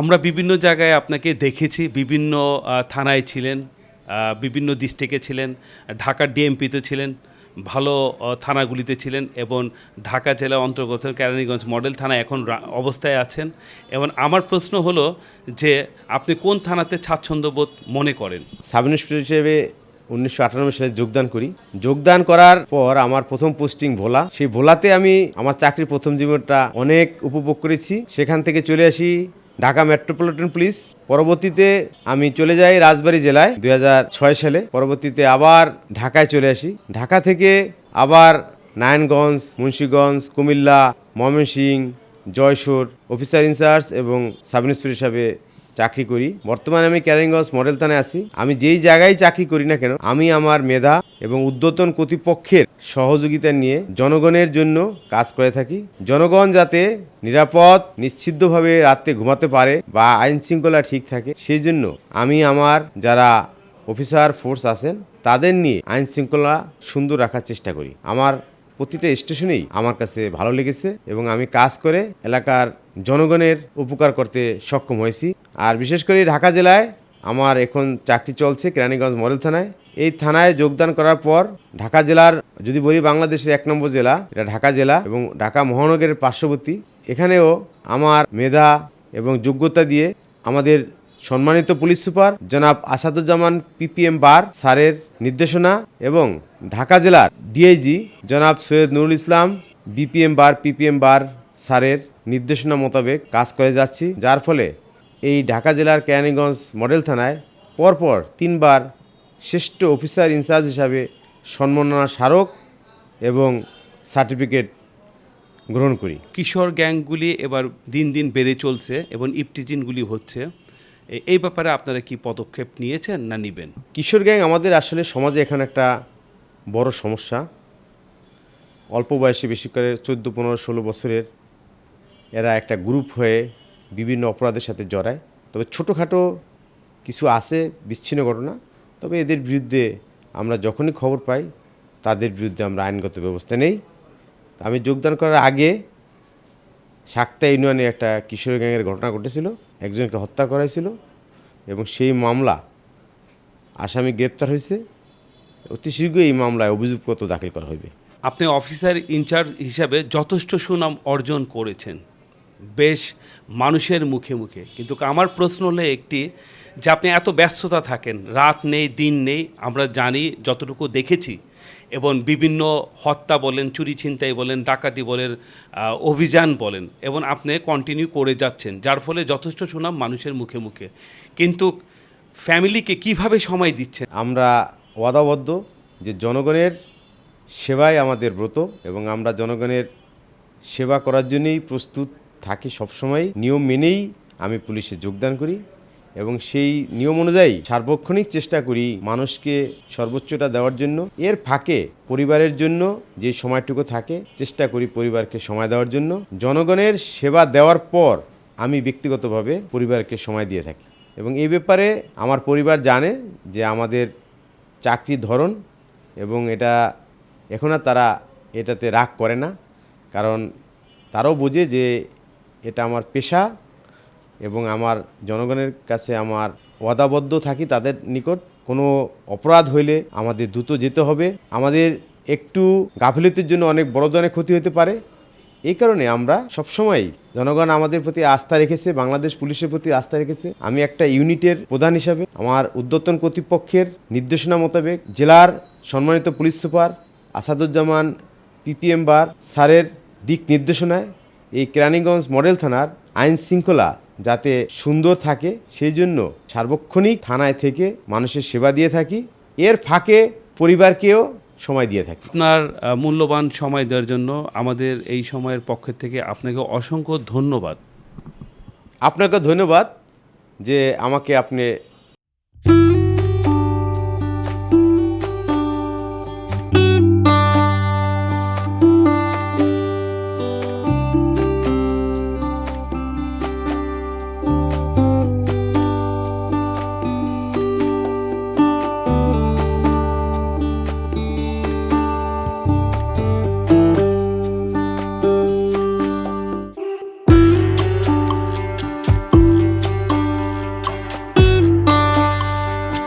আমরা বিভিন্ন জায়গায় আপনাকে দেখেছি, বিভিন্ন থানায় ছিলেন বিভিন্ন ডিস্ট্রিক্টে ছিলেন ঢাকার ডিএমপিতে ছিলেন, ভালো থানাগুলিতে ছিলেন এবং ঢাকা জেলা অন্তর্গত কেরানীগঞ্জ মডেল থানা এখন অবস্থায় আছেন এবং আমার প্রশ্ন হলো যে আপনি কোন থানাতে স্বাচ্ছন্দ্যবোধ মনে করেন? সাব ইন্সপেক্টর হিসেবে উনিশশো আটানব্বই সালে যোগদান করি। যোগদান করার পর আমার প্রথম পোস্টিং ভোলা। সেই ভোলাতে আমি আমার চাকরির প্রথম জীবনটা অনেক উপভোগ করেছি। সেখান থেকে চলে আসি ঢাকা মেট্রোপলিটন পুলিশ পরবর্তীতে আমি চলে যাই রাজবাড়ি জেলায় দু হাজার ছয় সালে। পরবর্তীতে আবার ঢাকায় চলে আসি। ঢাকা থেকে আবার নারায়ণগঞ্জ, মুন্সীগঞ্জ, কুমিল্লা, ময়মনসিংহ জয়সুর অফিসার ইনচার্জ এবং সাব ইন্সপেক্টর হিসাবে চাকরি করি। বর্তমানে আমি ক্যারিংগঞ্জ মডেল থানায় আছি। আমি যেই জায়গায় চাকরি করি না কেন, আমি আমার মেধা এবং উদ্যতন কর্তৃপক্ষের সহযোগিতা নিয়ে জনগণের জন্য কাজ করে থাকি। জনগণ যাতে নিরাপদ নিশ্চিদ্ধভাবে রাত্রে ঘুমাতে পারে বা আইন শৃঙ্খলা ঠিক থাকে, সেই জন্য আমি আমার যারা অফিসার ফোর্স আছেন, তাদের নিয়ে আইন শৃঙ্খলা সুন্দর রাখার চেষ্টা করি। আমার প্রতিটা স্টেশনেই আমার কাছে ভালো লেগেছে এবং আমি কাজ করে এলাকার জনগণের উপকার করতে সক্ষম হয়েছি। আর বিশেষ করে ঢাকা জেলায় আমার এখন চাকরি চলছে কেরানীগঞ্জ মডেল থানায়। এই থানায় যোগদান করার পর ঢাকা জেলার, যদি বলি বাংলাদেশের এক নম্বর জেলা, এটা ঢাকা জেলা এবং ঢাকা মহানগরের পার্শ্ববর্তী। এখানেও আমার মেধা এবং যোগ্যতা দিয়ে আমাদের সম্মানিত পুলিশ সুপার, জনাব আসাদুজ্জামান পিপিএম বার স্যারের নির্দেশনা এবং ঢাকা জেলার ডিআইজি জনাব Syed Nurul Islam, BPM bar, PPM bar স্যারের নির্দেশনা মোতাবেক কাজ করে যাচ্ছি, যার ফলে এই ঢাকা জেলার কেরানীগঞ্জ মডেল থানায় পরপর তিনবার শ্রেষ্ঠ অফিসার ইনচার্জ হিসাবে সম্মাননা স্মারক এবং সার্টিফিকেট গ্রহণ করি। কিশোর গ্যাংগুলি এবার দিন দিন বেড়ে চলছে এবং ইপটিজিনগুলি হচ্ছে। এই ব্যাপারে আপনারা কি পদক্ষেপ নিয়েছেন না নিবেন? কিশোর গ্যাং আমাদের আসলে সমাজে এখানে একটা বড় সমস্যা। অল্প বয়সে বেশি করে চোদ্দ, পনেরো, ষোলো বছরের এরা একটা গ্রুপ হয়ে বিভিন্ন অপরাধের সাথে জড়ায়। তবে ছোটোখাটো কিছু আছে, বিচ্ছিন্ন ঘটনা। তবে এদের বিরুদ্ধে আমরা যখনই খবর পাই, তাদের বিরুদ্ধে আমরা আইনগত ব্যবস্থা নেই। আমি যোগদান করার আগে সাক্তা ইউনিয়নে একটা কিশোর গ্যাংয়ের ঘটনা ঘটেছিল। একজনকে হত্যা করাইছিল এবং সেই মামলা আসামি গ্রেপ্তার হয়েছে। অতি শীঘ্রই এই মামলায় অভিযোগপত্র দাখিল করা হইবে। আপনি অফিসার ইনচার্জ হিসাবে যথেষ্ট সুনাম অর্জন করেছেন। বেশ মানুষের মুখে মুখে। কিন্তু আমার প্রশ্ন হলো একটি, যে আপনি এত ব্যস্ততা থাকেন, রাত নেই, দিন নেই, আমরা জানি, যতটুকু দেখেছি, এবং বিভিন্ন হত্যা বলেন, চুরি ছিনতাই বলেন, ডাকাতি বলেন অভিযান বলেন, এবং আপনি কন্টিনিউ করে যাচ্ছেন, যার ফলে যথেষ্ট সুনাম মানুষের মুখে মুখে। কিন্তু ফ্যামিলিকে কীভাবে সময় দিচ্ছেন? আমরা ওয়াদাবদ্ধ, যে জনগণের সেবাই আমাদের ব্রত, এবং আমরা জনগণের সেবা করার জন্যই প্রস্তুত থাকি সবসময়, নিয়ম মেনেই আমি পুলিশে যোগদান করি এবং সেই নিয়ম অনুযায়ী সার্বক্ষণিক চেষ্টা করি মানুষকে সর্বোচ্চটা দেওয়ার জন্য। এর ফাঁকে পরিবারের জন্য যে সময়টুকু থাকে, চেষ্টা করি পরিবারকে সময় দেওয়ার জন্য। জনগণের সেবা দেওয়ার পর আমি ব্যক্তিগতভাবে পরিবারকে সময় দিয়ে থাকি এবং এই ব্যাপারে আমার পরিবার জানে যে আমাদের চাকরির ধরন এবং এটা এখন আর তারা এটাতে রাগ করে না, কারণ তারাও বোঝে যে এটা আমার পেশা এবং আমার জনগণের কাছে আমার ওয়াদাবদ্ধ থাকি তাদের নিকট। কোনো অপরাধ হইলে আমাদের দ্রুত যেতে হবে। আমাদের একটু গাফিলতির জন্য অনেক বড় ধরনের ক্ষতি হতে পারে। এই কারণে আমরা সবসময় জনগণ আমাদের প্রতি আস্থা রেখেছে, বাংলাদেশ পুলিশের প্রতি আস্থা রেখেছে। আমি একটা ইউনিটের প্রধান হিসাবে আমার উদ্যতন কর্তৃপক্ষের নির্দেশনা মোতাবেক জেলার সম্মানিত police super Asaduzzaman, PPM bar স্যারের দিক নির্দেশনায় এই কেরানীগঞ্জ মডেল থানার আইন শৃঙ্খলা যাতে সুন্দর থাকে সেই জন্য সার্বক্ষণিক থানায় থেকে মানুষের সেবা দিয়ে থাকি। এর ফাঁকে পরিবারকেও সময় দিয়ে থাকি। আপনার মূল্যবান সময় দেওয়ার জন্য আমাদের এই সময়ের পক্ষ থেকে আপনাকে অসংখ্য ধন্যবাদ। আপনাকে ধন্যবাদ যে আমাকে আপনি